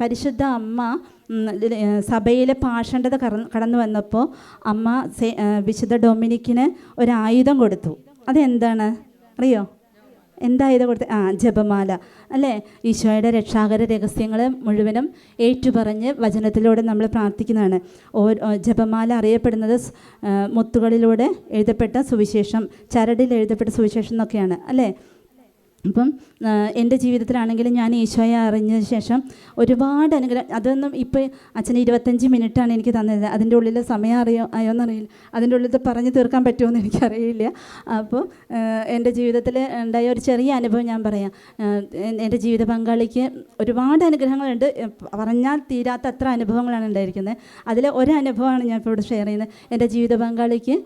A: പരിശുദ്ധ അമ്മ സഭയിലെ പാഷണ്ഡത കടന്നു വന്നപ്പോൾ അമ്മ വിശുദ്ധ ഡൊമിനിക്കിന് ഒരു ആയുധം കൊടുത്തു. അതെന്താണ്? അറിയോ? എന്തായത് കൊടുത്ത്? ആ ജപമാല. അല്ലേ? ഈശോയുടെ രക്ഷാകര രഹസ്യങ്ങൾ മുഴുവനും ഏറ്റുപറഞ്ഞ് വചനത്തിലൂടെ നമ്മൾ പ്രാർത്ഥിക്കുന്നതാണ്. ഓ, ജപമാല അറിയപ്പെടുന്നത് മുത്തുകളിലൂടെ എഴുതപ്പെട്ട സുവിശേഷം ചരടിൽ എഴുതപ്പെട്ട സുവിശേഷം എന്നൊക്കെയാണ്. അല്ലേ? അപ്പം എന്റെ ജീവിതത്തിലാണെങ്കിലും ഞാൻ ഈശോയെ അറിഞ്ഞതിന് ശേഷം ഒരുപാട് അനുഗ്രഹം അതൊന്നും ഇപ്പോൾ അച്ഛന് ഇരുപത്തഞ്ച് മിനിറ്റാണ് എനിക്ക് തന്നത്. അതിന്റെ ഉള്ളിൽ സമയം അറിയോ അയോന്നറിയില്ല അതിന്റെ ഉള്ളിൽ പറഞ്ഞ് തീർക്കാൻ പറ്റുമോ എനിക്കറിയില്ല. അപ്പോൾ എന്റെ ജീവിതത്തിൽ ഉണ്ടായ ഒരു ചെറിയ അനുഭവം ഞാൻ പറയാം. എന്റെ ജീവിത പങ്കാളിക്ക് ഒരുപാട് അനുഗ്രഹങ്ങളുണ്ട്. പറഞ്ഞാൽ തീരാത്ത അത്ര അനുഭവങ്ങളാണ് ഉണ്ടായിരിക്കുന്നത്. അതിൽ ഒരു അനുഭവമാണ് ഞാൻ ഇപ്പോൾ ഇവിടെ ഷെയർ ചെയ്യുന്നത്. എന്റെ ജീവിത പങ്കാളിക്ക്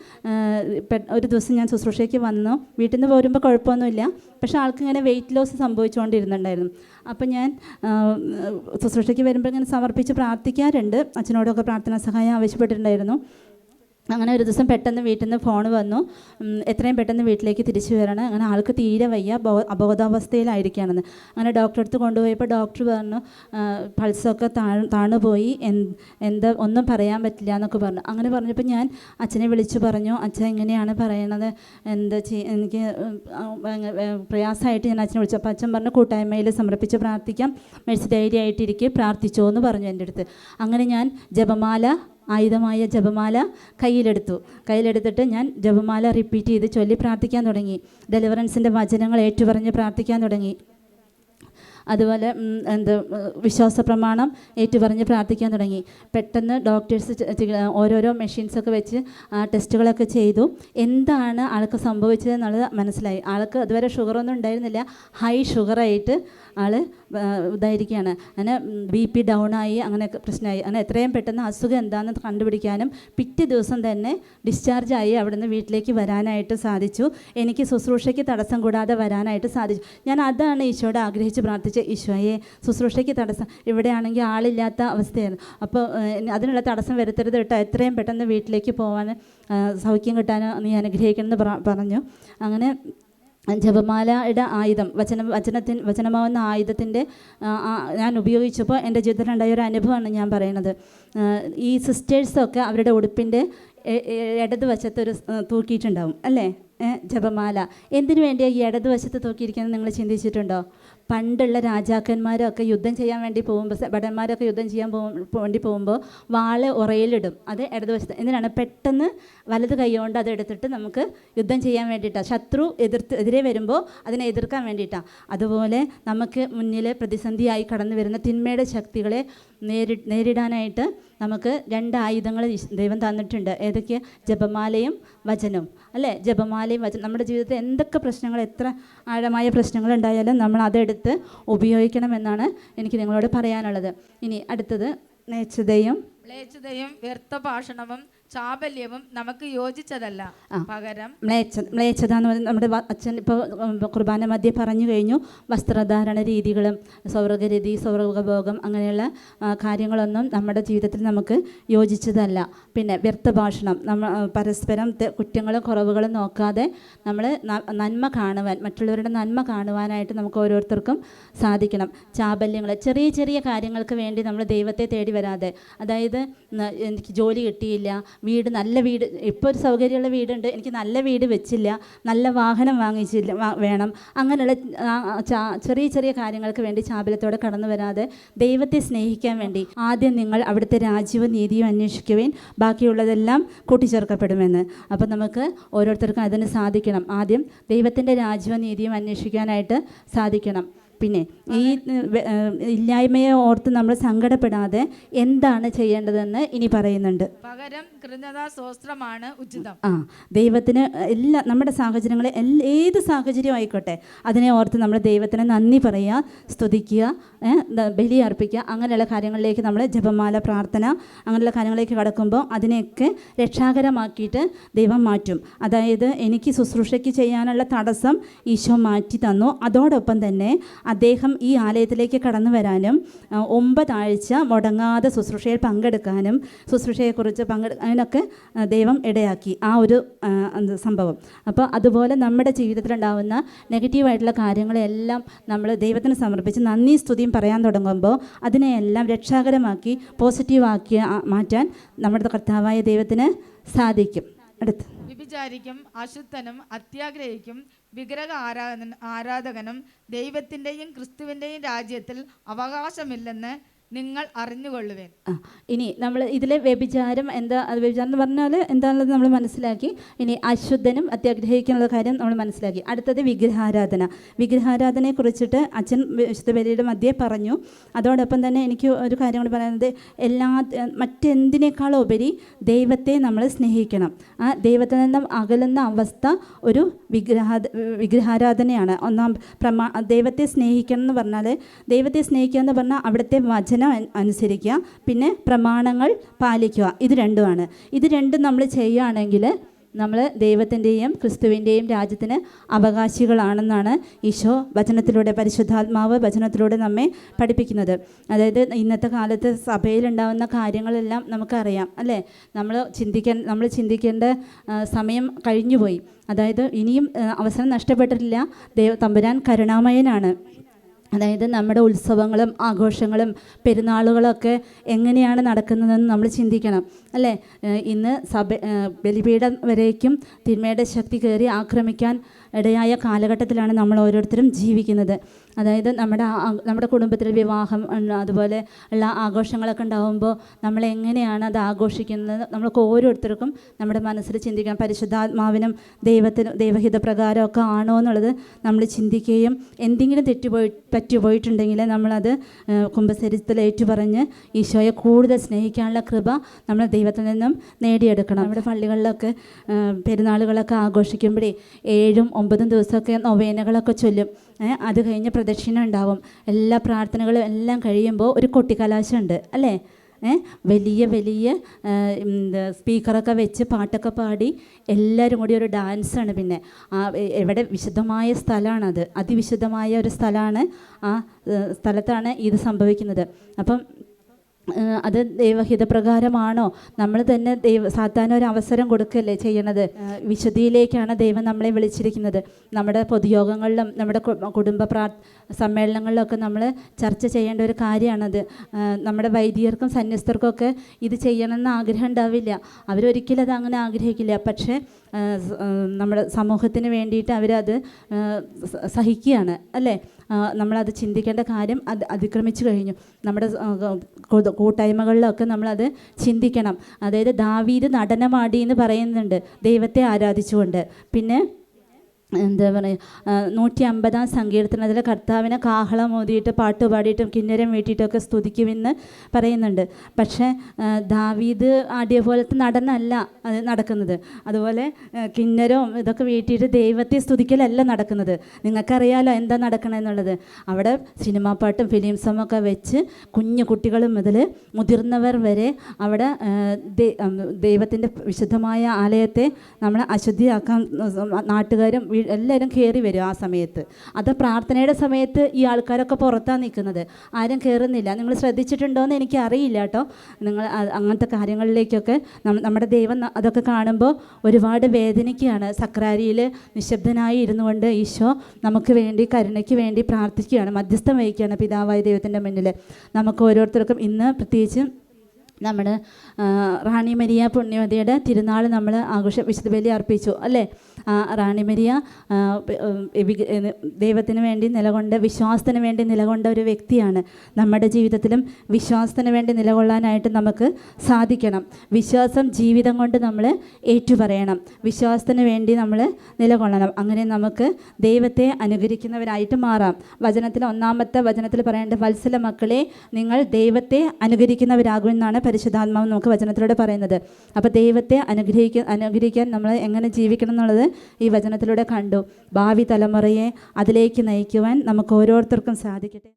A: ഒരു ദിവസം ഞാൻ ശുശ്രൂഷയ്ക്ക് വന്നു. വീട്ടിൽ നിന്ന് പോരുമ്പോൾ കുഴപ്പമൊന്നുമില്ല. പക്ഷേ ആൾക്ക് ഇങ്ങനെ വെയിറ്റ് ലോസ് സംഭവിച്ചുകൊണ്ടിരുന്നുണ്ടായിരുന്നു. അപ്പം ഞാൻ ശുശ്രൂഷയ്ക്ക് വരുമ്പോൾ ഇങ്ങനെ സമർപ്പിച്ച് പ്രാർത്ഥിക്കാറുണ്ട്. അച്ഛനോടൊക്കെ പ്രാർത്ഥനാ സഹായം ആവശ്യപ്പെട്ടിട്ടുണ്ടായിരുന്നു. അങ്ങനെ ഒരു ദിവസം പെട്ടെന്ന് വീട്ടിൽ നിന്ന് ഫോൺ വന്നു. എത്രയും പെട്ടെന്ന് വീട്ടിലേക്ക് തിരിച്ചു വരണം. അങ്ങനെ ആൾക്ക് തീരെ വയ്യ. ബോ അബോധാവസ്ഥയിലായിരിക്കുകയാണെന്ന്. അങ്ങനെ ഡോക്ടറെ അടുത്ത് കൊണ്ടുപോയപ്പോൾ ഡോക്ടർ പറഞ്ഞു പൾസൊക്കെ താഴ് താണുപോയി. എന്ത് ഒന്നും പറയാൻ പറ്റില്ല എന്നൊക്കെ പറഞ്ഞു. അങ്ങനെ പറഞ്ഞപ്പോൾ ഞാൻ അച്ഛനെ വിളിച്ചു പറഞ്ഞു അച്ഛൻ എങ്ങനെയാണ് പറയണത്? എന്താ ചെയ് എനിക്ക് പ്രയാസമായിട്ട് ഞാൻ അച്ഛനെ വിളിച്ചു. അപ്പോൾ അച്ഛൻ പറഞ്ഞു കൂട്ടായ്മയിൽ സമർപ്പിച്ച് പ്രാർത്ഥിക്കാം. മെഡിസ് ഡയറി ആയിട്ടിരിക്കുക പ്രാർത്ഥിച്ചോ എന്ന് പറഞ്ഞു എന്റെ അടുത്ത്. അങ്ങനെ ഞാൻ ജപമാല ആയുധമായ ജപമാല കയ്യിലെടുത്തു. കയ്യിലെടുത്തിട്ട് ഞാൻ ജപമാല റിപ്പീറ്റ് ചെയ്ത് ചൊല്ലി പ്രാർത്ഥിക്കാൻ തുടങ്ങി. ഡെലിവറൻസിന്റെ വചനങ്ങൾ ഏറ്റുപറഞ്ഞ് പ്രാർത്ഥിക്കാൻ തുടങ്ങി. അതുപോലെ എന്താ വിശ്വാസ പ്രമാണം ഏറ്റുപറഞ്ഞ് പ്രാർത്ഥിക്കാൻ തുടങ്ങി. പെട്ടെന്ന് ഡോക്ടേഴ്സ് ഓരോരോ മെഷീൻസൊക്കെ വെച്ച് ടെസ്റ്റുകളൊക്കെ ചെയ്തു. എന്താണ് ആൾക്ക് സംഭവിച്ചതെന്നുള്ളത് മനസ്സിലായി. ആൾക്ക് അതുവരെ ഷുഗറൊന്നും ഉണ്ടായിരുന്നില്ല. ഹൈ ഷുഗറായിട്ട് ആൾ ഇതായിരിക്കുകയാണ് അങ്ങനെ ബി പി ഡൗൺ ആയി അങ്ങനെയൊക്കെ പ്രശ്നമായി. അങ്ങനെ എത്രയും പെട്ടെന്ന് അസുഖം എന്താണെന്ന് കണ്ടുപിടിക്കാനും പിറ്റേ ദിവസം തന്നെ ഡിസ്ചാർജ് ആയി അവിടുന്ന് വീട്ടിലേക്ക് വരാനായിട്ട് സാധിച്ചു. എനിക്ക് ശുശ്രൂഷയ്ക്ക് തടസ്സം കൂടാതെ വരാനായിട്ട് സാധിച്ചു. ഞാൻ അതാണ് ഈശോയോട് ആഗ്രഹിച്ച് പ്രാർത്ഥിച്ച ഈശോയെ ശുശ്രൂഷയ്ക്ക് തടസ്സം. ഇവിടെയാണെങ്കിൽ ആളില്ലാത്ത അവസ്ഥയായിരുന്നു അപ്പോൾ അതിനുള്ള തടസ്സം വരുത്തരുത് കേട്ടോ. എത്രയും പെട്ടെന്ന് വീട്ടിലേക്ക് പോകാൻ സൗഖ്യം കിട്ടാനോ നീ അനുഗ്രഹിക്കണമെന്ന് പറഞ്ഞു. അങ്ങനെ ജപമാലയുടെ ആയുധം വചന വചനത്തിൻ വചനമാവുന്ന ആയുധത്തിന്റെ ഞാൻ ഉപയോഗിച്ചപ്പോൾ എന്റെ ജീവിതത്തിലുണ്ടായ ഒരു അനുഭവമാണ് ഞാൻ പറയുന്നത്. ഈ സിസ്റ്റേഴ്സൊക്കെ അവരുടെ ഉടുപ്പിന്റെ ഇടത് വശത്തൊരു തൂക്കിയിട്ടുണ്ടാവും അല്ലേ? ജപമാല. എന്തിനു വേണ്ടിയാണ് ഈ ഇടതുവശത്ത് തൂക്കിയിരിക്കുന്നത് നിങ്ങൾ ചിന്തിച്ചിട്ടുണ്ടോ? പണ്ടുള്ള രാജാക്കന്മാരൊക്കെ യുദ്ധം ചെയ്യാൻ വേണ്ടി പോകുമ്പോൾ ഭടന്മാരൊക്കെ യുദ്ധം ചെയ്യാൻ പോകും വേണ്ടി പോകുമ്പോൾ വാൾ ഉറയിലിടും അത് ഇടതുവശത്ത്. എന്തിനാണ്? പെട്ടെന്ന് വലത് കൈകൊണ്ട് അത് എടുത്തിട്ട് നമുക്ക് യുദ്ധം ചെയ്യാൻ വേണ്ടിയിട്ടാണ് ശത്രു എതിർത്ത് എതിരെ വരുമ്പോൾ അതിനെ എതിർക്കാൻ വേണ്ടിയിട്ടാണ് അതുപോലെ നമുക്ക് മുന്നിൽ പ്രതിസന്ധിയായി കടന്നു വരുന്ന തിന്മയുടെ ശക്തികളെ നേരി നേരിടാനായിട്ട് നമുക്ക് രണ്ട് ആയുധങ്ങൾ ദൈവം തന്നിട്ടുണ്ട്. ഏതൊക്കെയാണ് ജപമാലയും വചനവും. അല്ലേ? ജപമാലയും വചനം. നമ്മുടെ ജീവിതത്തിൽ എന്തൊക്കെ പ്രശ്നങ്ങൾ എത്ര ആഴമായ പ്രശ്നങ്ങൾ ഉണ്ടായാലും നമ്മൾ അതെടുത്ത് ഉപയോഗിക്കണമെന്നാണ് എനിക്ക് നിങ്ങളോട് പറയാനുള്ളത്. ഇനി അടുത്തത് നേച്ചതയും
C: മ്ലേച്ഛതയും വ്യർത്ഥ ഭാഷണവും ചാബല്യവും നമുക്ക് യോജിച്ചതല്ല. പകരം
A: മ്ലേച്ഛ മ്ലേച്ഛത എന്ന് പറയുന്നത് നമ്മുടെ അച്ഛൻ ഇപ്പോൾ കുർബാന മധ്യ പറഞ്ഞു കഴിഞ്ഞു. വസ്ത്രധാരണ രീതികളും സൗർഗരതി സൗർഗഭോഗം അങ്ങനെയുള്ള കാര്യങ്ങളൊന്നും നമ്മുടെ ജീവിതത്തിൽ നമുക്ക് യോജിച്ചതല്ല. പിന്നെ വ്യർത്ഥഭാഷണം നമ്മൾ നമ്മ പരസ്പരം കുറ്റങ്ങളും കുറവുകളും നോക്കാതെ നമ്മൾ നന്മ കാണുവാൻ മറ്റുള്ളവരുടെ നന്മ കാണുവാനായിട്ട് നമുക്ക് ഓരോരുത്തർക്കും സാധിക്കണം. ചാബല്യങ്ങൾ ചെറിയ ചെറിയ കാര്യങ്ങൾക്ക് വേണ്ടി നമ്മൾ ദൈവത്തെ തേടി വരാതെ. അതായത് എനിക്ക് ജോലി കിട്ടിയില്ല വീട് നല്ല വീട് ഇപ്പോൾ ഒരു സൗകര്യമുള്ള വീടുണ്ട്. എനിക്ക് നല്ല വീട് വെച്ചില്ല. നല്ല വാഹനം വാങ്ങിച്ചില്ല വേണം. അങ്ങനെയുള്ള ചെറിയ ചെറിയ കാര്യങ്ങൾക്ക് വേണ്ടി ചാബലത്തോടെ കടന്നു വരാതെ ദൈവത്തെ സ്നേഹിക്കാൻ വേണ്ടി ആദ്യം നിങ്ങൾ അവിടുത്തെ രാജ്യവും നീതിയും അന്വേഷിക്കുവേൻ. ബാക്കിയുള്ളതെല്ലാം കൂട്ടിച്ചേർക്കപ്പെടുമെന്ന്. അപ്പോൾ നമുക്ക് ഓരോരുത്തർക്കും അതിന് സാധിക്കണം. ആദ്യം ദൈവത്തിന്റെ രാജ്യവും നീതിയും അന്വേഷിക്കാനായിട്ട് സാധിക്കണം. പിന്നെ ഈ ഇല്ലായ്മയെ ഓർത്ത് നമ്മൾ സങ്കടപ്പെടാതെ എന്താണ് ചെയ്യേണ്ടതെന്ന് ഇനി പറയുന്നുണ്ട്.
C: പകരം കൃതജ്ഞതാ സ്വസ്ത്രമാണ് ഉചിതം.
A: ആ ദൈവത്തിന് എല്ലാ നമ്മുടെ സാഹചര്യങ്ങളെ എല്ലാ ഏത് സാഹചര്യം ആയിക്കോട്ടെ അതിനെ ഓർത്ത് നമ്മൾ ദൈവത്തിന് നന്ദി പറയുക സ്തുതിക്കുക ബലി അർപ്പിക്കുക അങ്ങനെയുള്ള കാര്യങ്ങളിലേക്ക് നമ്മൾ ജപമാല പ്രാർത്ഥന അങ്ങനെയുള്ള കാര്യങ്ങളിലേക്ക് കടക്കുമ്പോൾ അതിനെയൊക്കെ രക്ഷാകരമാക്കിയിട്ട് ദൈവം മാറ്റും. അതായത് എനിക്ക് ശുശ്രൂഷയ്ക്ക് ചെയ്യാനുള്ള തടസ്സം ഈശോ മാറ്റി തന്നു. അതോടൊപ്പം തന്നെ അദ്ദേഹം ഈ ആലയത്തിലേക്ക് കടന്നു വരാനും ഒമ്പതാഴ്ച മുടങ്ങാതെ ശുശ്രൂഷയിൽ പങ്കെടുക്കാനും ശുശ്രൂഷയെക്കുറിച്ച് പങ്കെടുക്കാനൊക്കെ ദൈവം ഇടയാക്കി. ആ ഒരു സംഭവം. അപ്പോൾ അതുപോലെ നമ്മുടെ ജീവിതത്തിലുണ്ടാകുന്ന നെഗറ്റീവായിട്ടുള്ള കാര്യങ്ങളെല്ലാം നമ്മൾ ദൈവത്തിന് സമർപ്പിച്ച് നന്ദി സ്തുതിയും പറയാൻ തുടങ്ങുമ്പോൾ അതിനെയെല്ലാം രക്ഷാകരമാക്കി പോസിറ്റീവാക്കി മാറ്റാൻ നമ്മുടെ കർത്താവായ ദൈവത്തിന് സാധിക്കും. അടുത്ത്.
C: വിഭിചാരിക്കും അശുദ്ധനും അത്യാഗ്രഹിക്കും വിഗ്രഹ ആരാധന ആരാധകനും ദൈവത്തിന്റെയും ക്രിസ്തുവിന്റെയും രാജ്യത്തിൽ അവകാശമില്ലെന്ന് നിങ്ങൾ അറിഞ്ഞുകൊള്ളുവേൻ.
A: ആ ഇനി നമ്മൾ ഇതിലെ വ്യഭിചാരം എന്താ വ്യഭിചാരം എന്ന് പറഞ്ഞാൽ എന്താണെന്നുള്ളത് നമ്മൾ മനസ്സിലാക്കി. ഇനി അശുദ്ധനും അത്യാഗ്രഹിക്കാനുള്ള കാര്യം നമ്മൾ മനസ്സിലാക്കി. അടുത്തത് വിഗ്രഹാരാധന. വിഗ്രഹാരാധനയെ കുറിച്ചിട്ട് അച്ഛൻ വിശുദ്ധ ബലിയുടെ മധ്യേ പറഞ്ഞു. അതോടൊപ്പം തന്നെ എനിക്ക് ഒരു കാര്യം കൂടി പറയുന്നത് എല്ലാ മറ്റെന്തിനേക്കാളും ഉപരി ദൈവത്തെ നമ്മൾ സ്നേഹിക്കണം. ആ ദൈവത്തിൽ നിന്നും അകലുന്ന അവസ്ഥ ഒരു വിഗ്രഹ വിഗ്രഹാരാധനയാണ്. ഒന്നാം പ്രമാ ദൈവത്തെ സ്നേഹിക്കണം എന്ന് പറഞ്ഞാൽ ദൈവത്തെ സ്നേഹിക്കുക എന്ന് പറഞ്ഞാൽ അവിടുത്തെ വചനം അൻ- അനുസരിക്കുക. പിന്നെ പ്രമാണങ്ങൾ പാലിക്കുക. ഇത് രണ്ടുമാണ്. ഇത് രണ്ടും നമ്മൾ ചെയ്യുകയാണെങ്കിൽ നമ്മൾ ദൈവത്തിന്റെയും ക്രിസ്തുവിന്റെയും രാജ്യത്തിന് അവകാശികളാണെന്നാണ് ഈശോ വചനത്തിലൂടെ പരിശുദ്ധാത്മാവ് വചനത്തിലൂടെ നമ്മെ പഠിപ്പിക്കുന്നത്. അതായത് ഇന്നത്തെ കാലത്ത് സഭയിലുണ്ടാകുന്ന കാര്യങ്ങളെല്ലാം നമുക്കറിയാം അല്ലേ? നമ്മൾ ചിന്തിക്കാൻ നമ്മൾ ചിന്തിക്കേണ്ട സമയം കഴിഞ്ഞുപോയി. അതായത് ഇനിയും അവസരം നഷ്ടപ്പെട്ടിട്ടില്ല. ദൈവ തമ്പുരാൻ കരുണാമയനാണ്. അതായത് നമ്മുടെ ഉത്സവങ്ങളും ആഘോഷങ്ങളും പെരുന്നാളുകളൊക്കെ എങ്ങനെയാണ് നടക്കുന്നതെന്ന് നമ്മൾ ചിന്തിക്കണം അല്ലേ? ഇന്ന് സഭ ബലിപീഠം വരേക്കും തിന്മയുടെ ശക്തി കയറി ആക്രമിക്കാൻ ഇടയായ കാലഘട്ടത്തിലാണ് നമ്മൾ ഓരോരുത്തരും ജീവിക്കുന്നത്. അതായത് നമ്മുടെ നമ്മുടെ കുടുംബത്തിൽ വിവാഹം അതുപോലെ ഉള്ള ആഘോഷങ്ങളൊക്കെ ഉണ്ടാകുമ്പോൾ നമ്മൾ എങ്ങനെയാണ് അത് ആഘോഷിക്കുന്നത്? നമ്മൾക്ക് ഓരോരുത്തർക്കും നമ്മുടെ മനസ്സിൽ ചിന്തിക്കാം. പരിശുദ്ധാത്മാവിനും ദൈവത്തിനും ദൈവഹിത പ്രകാരമൊക്കെ ആണോ എന്നുള്ളത് നമ്മൾ ചിന്തിക്കുകയും എന്തെങ്കിലും തെറ്റുപോയി പറ്റുപോയിട്ടുണ്ടെങ്കിൽ നമ്മളത് കുംഭശരീരത്തിൽ ഏറ്റുപറഞ്ഞ് ഈശോയെ കൂടുതൽ സ്നേഹിക്കാനുള്ള കൃപ നമ്മൾ ദൈവത്തിൽ നിന്നും നേടിയെടുക്കണം. നമ്മുടെ പള്ളികളിലൊക്കെ പെരുന്നാളുകളൊക്കെ ആഘോഷിക്കുമ്പോഴേ ഏഴും ഒമ്പതും ദിവസമൊക്കെ നൊവേനകളൊക്കെ ചൊല്ലും. അത് കഴിഞ്ഞ് പ്രദക്ഷിണ ഉണ്ടാവും. എല്ലാ പ്രാർത്ഥനകളും എല്ലാം കഴിയുമ്പോൾ ഒരു കൊട്ടിക്കലാശമുണ്ട് അല്ലേ? വലിയ വലിയ സ്പീക്കറൊക്കെ വെച്ച് പാട്ടൊക്കെ പാടി എല്ലാവരും കൂടി ഒരു ഡാൻസാണ് പിന്നെ. എവിടെ വിശുദ്ധമായ സ്ഥലമാണത്. അതിവിശുദ്ധമായ ഒരു സ്ഥലമാണ് ആ സ്ഥലത്താണ് ഇത് സംഭവിക്കുന്നത്. അപ്പം അത് ദൈവഹിതപ്രകാരമാണോ? നമ്മൾ തന്നെ ദൈവ സാധാരണ ഒരു അവസരം കൊടുക്കല്ലേ ചെയ്യണത്? വിശുദ്ധിയിലേക്കാണ് ദൈവം നമ്മളെ വിളിച്ചിരിക്കുന്നത്. നമ്മുടെ പൊതുയോഗങ്ങളിലും നമ്മുടെ കുടുംബ പ്രാ സമ്മേളനങ്ങളിലൊക്കെ നമ്മൾ ചർച്ച ചെയ്യേണ്ട ഒരു കാര്യമാണത് നമ്മുടെ വൈദികർക്കും സന്യസ്തർക്കൊക്കെ ഇത് ചെയ്യണമെന്ന് ആഗ്രഹം ഉണ്ടാവില്ല. അവരൊരിക്കലും അത് അങ്ങനെ ആഗ്രഹിക്കില്ല. പക്ഷേ നമ്മുടെ സമൂഹത്തിന് വേണ്ടിയിട്ട് അവരത് സഹിക്കുകയാണ് അല്ലേ? നമ്മളത് ചിന്തിക്കേണ്ട കാര്യം അത് അതിക്രമിച്ചു കഴിഞ്ഞു. നമ്മുടെ കൂട്ടായ്മകളിലൊക്കെ നമ്മളത് ചിന്തിക്കണം. അതായത് ദാവീദ് നടനമാടി എന്ന് പറയുന്നുണ്ട്. ദൈവത്തെ ആരാധിച്ചുകൊണ്ട്. പിന്നെ എന്താ പറയുക നൂറ്റി അമ്പതാം സങ്കീർത്തനത്തിൽ കർത്താവിനെ കാഹളം ഓതിയിട്ട് പാട്ട് പാടിയിട്ടും കിന്നരം വീട്ടിയിട്ടൊക്കെ സ്തുതിക്കുമെന്ന് പറയുന്നുണ്ട്. പക്ഷേ ദാവീദ് ആടിയ പോലത്തെ നടനല്ല അത് നടക്കുന്നത്. അതുപോലെ കിന്നരവും ഇതൊക്കെ വീട്ടിയിട്ട് ദൈവത്തെ സ്തുതിക്കലല്ല നടക്കുന്നത്. നിങ്ങൾക്കറിയാലോ എന്താ നടക്കണമെന്നുള്ളത്? അവിടെ സിനിമാ പാട്ടും ഫിലിം സോങ്ങൊക്കെ വെച്ച് കുഞ്ഞു കുട്ടികൾ മുതൽ മുതിർന്നവർ വരെ അവിടെ ദൈവത്തിന്റെ വിശുദ്ധമായ ആലയത്തെ നമ്മൾ അശുദ്ധിയാക്കാൻ നാട്ടുകാരും എല്ലാവരും കയറി വരും ആ സമയത്ത്. അത് പ്രാർത്ഥനയുടെ സമയത്ത് ഈ ആൾക്കാരൊക്കെ പുറത്താണ് നിൽക്കുന്നത്. ആരും കയറുന്നില്ല. നിങ്ങൾ ശ്രദ്ധിച്ചിട്ടുണ്ടോ എന്ന് എനിക്ക് അറിയില്ല കേട്ടോ. നിങ്ങൾ അങ്ങനത്തെ കാര്യങ്ങളിലേക്കൊക്കെ നമ്മുടെ ദൈവം അതൊക്കെ കാണുമ്പോൾ ഒരുപാട് വേദനിക്കുകയാണ്. സക്രാരിയിൽ നിശബ്ദനായി ഇരുന്നു കൊണ്ട് ഈശോ നമുക്ക് വേണ്ടി കരുണയ്ക്ക് വേണ്ടി പ്രാർത്ഥിക്കുകയാണ്. മധ്യസ്ഥം വഹിക്കുകയാണ് പിതാവായ ദൈവത്തിന്റെ മുന്നിൽ. നമുക്ക് ഓരോരുത്തർക്കും ഇന്ന് പ്രത്യേകിച്ചും നമ്മൾ റാണി മരിയ പുണ്യവതിയുടെ തിരുനാൾ നമ്മൾ ആഘോഷ വിശുദ്ധ ബലി അർപ്പിച്ചു. അല്ലേ? റാണി മരിയ ദൈവത്തിന് വേണ്ടി നിലകൊണ്ട വിശ്വാസത്തിന് വേണ്ടി നിലകൊണ്ട ഒരു വ്യക്തിയാണ് നമ്മുടെ ജീവിതത്തിലും വിശ്വാസത്തിന് വേണ്ടി നിലകൊള്ളാനായിട്ട് നമുക്ക് സാധിക്കണം. വിശ്വാസം ജീവിതം കൊണ്ട് നമ്മൾ ഏറ്റുപറയണം. വിശ്വാസത്തിന് വേണ്ടി നമ്മൾ നിലകൊള്ളണം. അങ്ങനെ നമുക്ക് ദൈവത്തെ അനുകരിക്കുന്നവരായിട്ട് മാറാം. വചനത്തിൽ ഒന്നാമത്തെ വചനത്തിൽ പറയേണ്ട വത്സല മക്കളെ നിങ്ങൾ ദൈവത്തെ അനുകരിക്കുന്നവരാകുമെന്നാണ് പരിശുദ്ധാത്മാവ് നമുക്ക് വചനത്തിലൂടെ പറയുന്നത്. അപ്പോൾ ദൈവത്തെ അനുഗ്രഹിക്കാൻ അനുഗ്രഹിക്കാൻ നമ്മൾ എങ്ങനെ ജീവിക്കണം എന്നുള്ളത് ഈ വചനത്തിലൂടെ കണ്ടു. ഭാവി തലമുറയെ അതിലേക്ക് നയിക്കുവാൻ നമുക്ക് ഓരോരുത്തർക്കും സാധിക്കട്ടെ.